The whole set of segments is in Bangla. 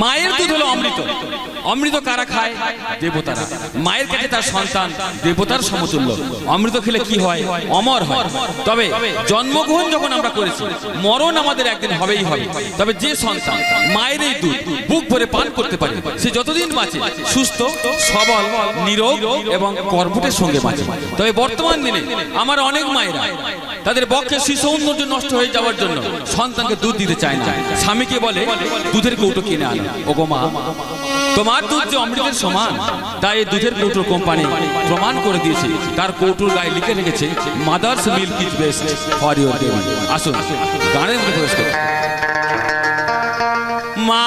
মায়ের দুধ হলো অমৃত। অমৃত। কারা খায়? দেবতারা। মায়ের কাছে তার সন্তান দেবতার সমতুল্য। অমৃত খেলে কি হয়? অমর হয়। তবে জন্মগ্রহণ যখন আমরা করেছি মরণ আমাদের একদিন হবেই হবে। তবে যে সন্তান মায়ের এই দুধ বুক ভরে পান করতে পারে সে যতদিন বাঁচে সুস্থ সবল নিরোগ এবং কর্পটের সঙ্গে বাঁচে। তবে বর্তমান দিনে আমার অনেক মায়েরা তাদের বক্ষে শিশু সৌন্দর্য নষ্ট হয়ে যাওয়ার জন্য সন্তানকে দুধ দিতে চায় না। স্বামীকে বলে দুধের কৌটো কিনে আনো। তোমার দুধ যে অমৃতের সমান তাই এই দুধের কৌটোর কোম্পানি প্রমাণ করে দিয়েছে। তার কৌটোর গায়ে লিখে রেখেছে mother's milk is best for your আসুন গানের মধ্যে প্রবেশ মা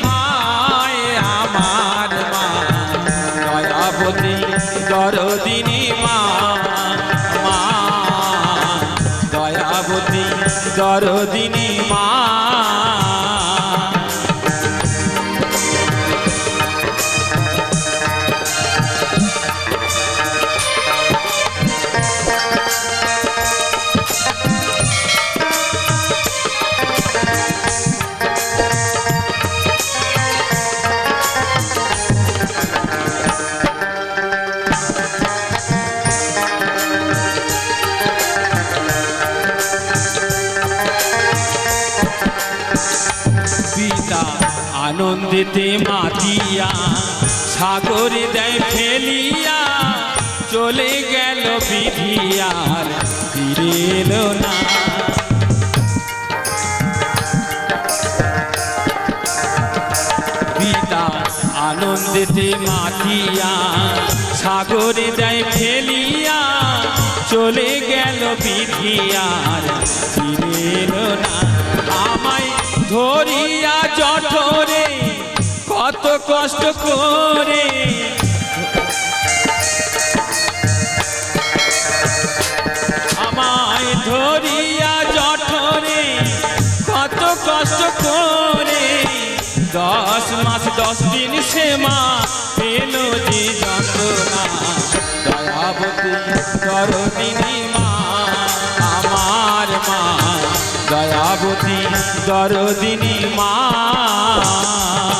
দয়াবতী দরদিনী মা আনন্দেতে মাতিয়া, সাগরে দেয় ফেলিয়া, চলে গেল বিধিয়ার ফিরে এলো না। আনন্দেতে মাতিয়া, সাগরে দেয় ফেলিয়া, চলে গেল বিধিয়ার ফিরে এলো না। আমায় ধরিয়া কষ্ট করে। আমায় ধরিয়া জঠরে কত কষ্ট করে। দশ মাস, দশ দিন সে মা পেল যে যন্ত্রণা। দয়াবতী দরদিনী মা, আমার মা। দয়াবতী দরদিনী মা।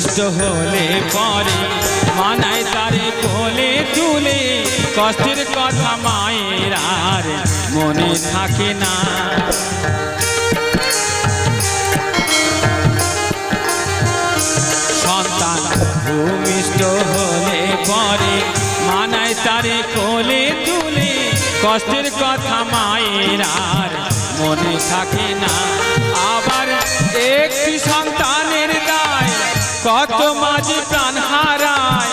ভূমিষ্ঠ হলে পরে, মানায় তারে কোলে তুলে, কষ্টের কথা মায়ের আর মনে থাকে না। সন্তান ভূমিষ্ঠ হলে পরে, মানায় তারে কোলে তুলে, কষ্টের কথা মায়ের আর মনে থাকে না। আবার একটি মাঝে প্রাণ হারায়।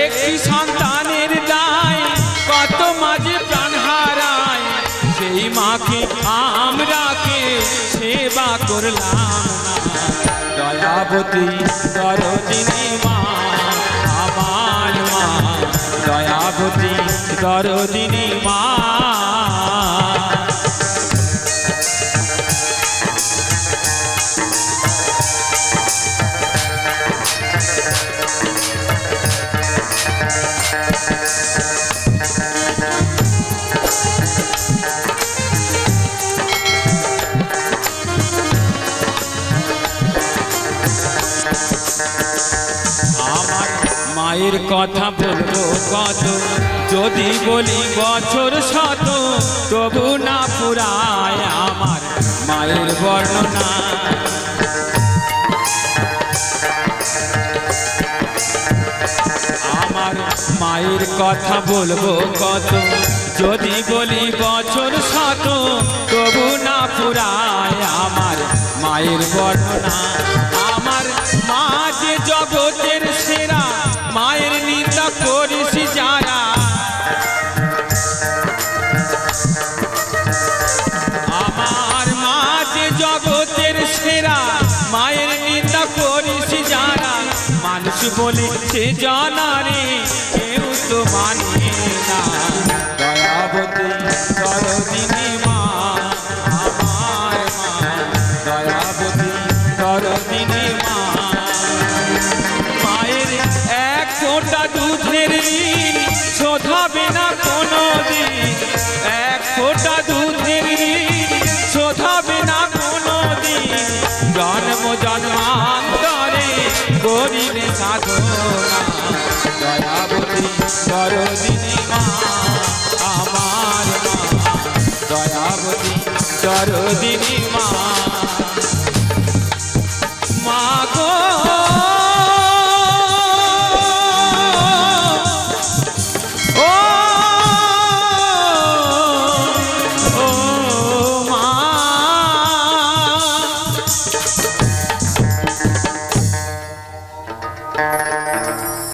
একটি সন্তানের দায় কত মাঝে প্রাণ হারায়। সেই মাকে আমরাকে সেবা করলাম দয়াবতী দরদিনী মা, আমার মা। দয়াবতী দরদিনী মা মায়ের কথা বলব কত যদি বলি বছর শত, তবু না পুরায় আমার মায়ের বর্ণনা। আমার মায়ের কথা বলব কত যদি বলি বছর শত, তবু না পুরায় আমার মায়ের বর্ণনা। বলে সে জানারে কেউ তো মানে না। দয়াবতী। আমার